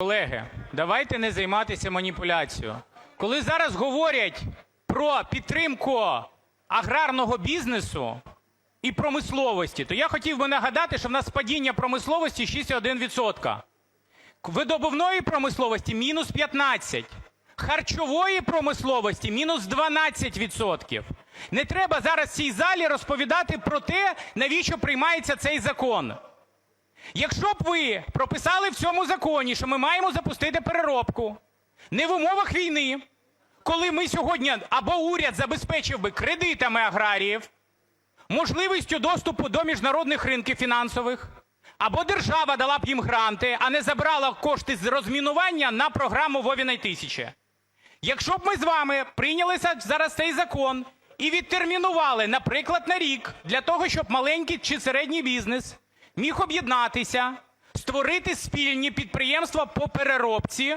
Колеги, давайте не займатися маніпуляцією. Коли зараз говорять про підтримку аграрного бізнесу і промисловості, то я хотів би нагадати, що в нас падіння промисловості 6,1%. Видобувної промисловості – мінус 15, харчової промисловості – мінус 12%. Не треба зараз в цій залі розповідати про те, навіщо приймається цей закон. Якщо б ви прописали в цьому законі, що ми маємо запустити переробку не в умовах війни, коли ми сьогодні або уряд забезпечив би кредитами аграріїв, можливістю доступу до міжнародних ринків фінансових, або держава дала б їм гранти, а не забрала кошти з розмінування на програму Вовіної тисячі. Якщо б ми з вами прийняли зараз цей закон і відтермінували, наприклад, на рік, для того, щоб маленький чи середній бізнес міг об'єднатися, створити спільні підприємства по переробці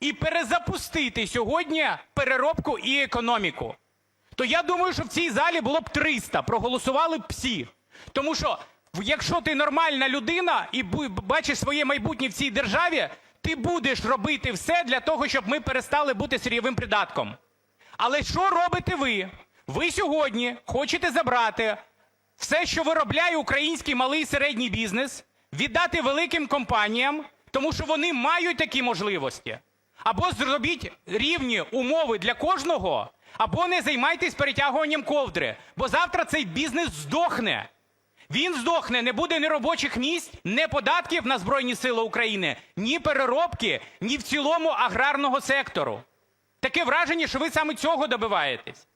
і перезапустити сьогодні переробку і економіку, то я думаю, що в цій залі було б 300, проголосували б всі. Тому що якщо ти нормальна людина і бачиш своє майбутнє в цій державі, ти будеш робити все для того, щоб ми перестали бути сирйовим придатком. Але що робите ви? Ви сьогодні хочете забрати все, що виробляє український малий і середній бізнес, віддати великим компаніям, тому що вони мають такі можливості. Або зробіть рівні умови для кожного, або не займайтесь перетягуванням ковдри, бо завтра цей бізнес здохне. Він здохне, не буде ні робочих місць, ні податків на Збройні Сили України, ні переробки, ні в цілому аграрного сектору. Таке враження, що ви саме цього добиваєтесь.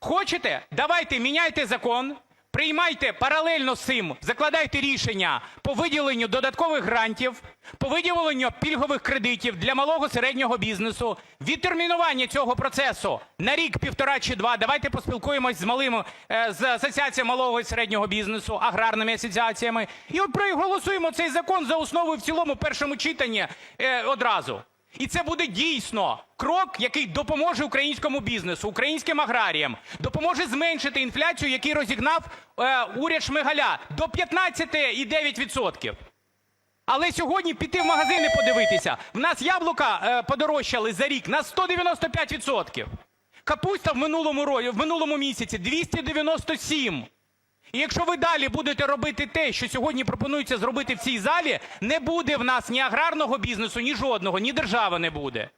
Хочете? Давайте міняйте закон, приймайте паралельно з цим, закладайте рішення по виділенню додаткових грантів, по виділенню пільгових кредитів для малого середнього бізнесу, відтермінування цього процесу на рік, півтора чи два. Давайте поспілкуємось з малим е, з асоціацією малого і середнього бізнесу, аграрними асоціаціями, і от проголосуємо цей закон за основу і в цілому першому читанні е, одразу. І це буде дійсно крок, який допоможе українському бізнесу, українським аграріям, допоможе зменшити інфляцію, який розігнав е, уряд Шмигаля до 15,9%. Але сьогодні піти в магазини подивитися. В нас яблука е, подорожчали за рік на 195%. Капуста в минулому, ро- в минулому місяці 297. І якщо ви далі будете робити те, що сьогодні пропонується зробити в цій залі, не буде в нас ні аграрного бізнесу, ні жодного, ні держави не буде.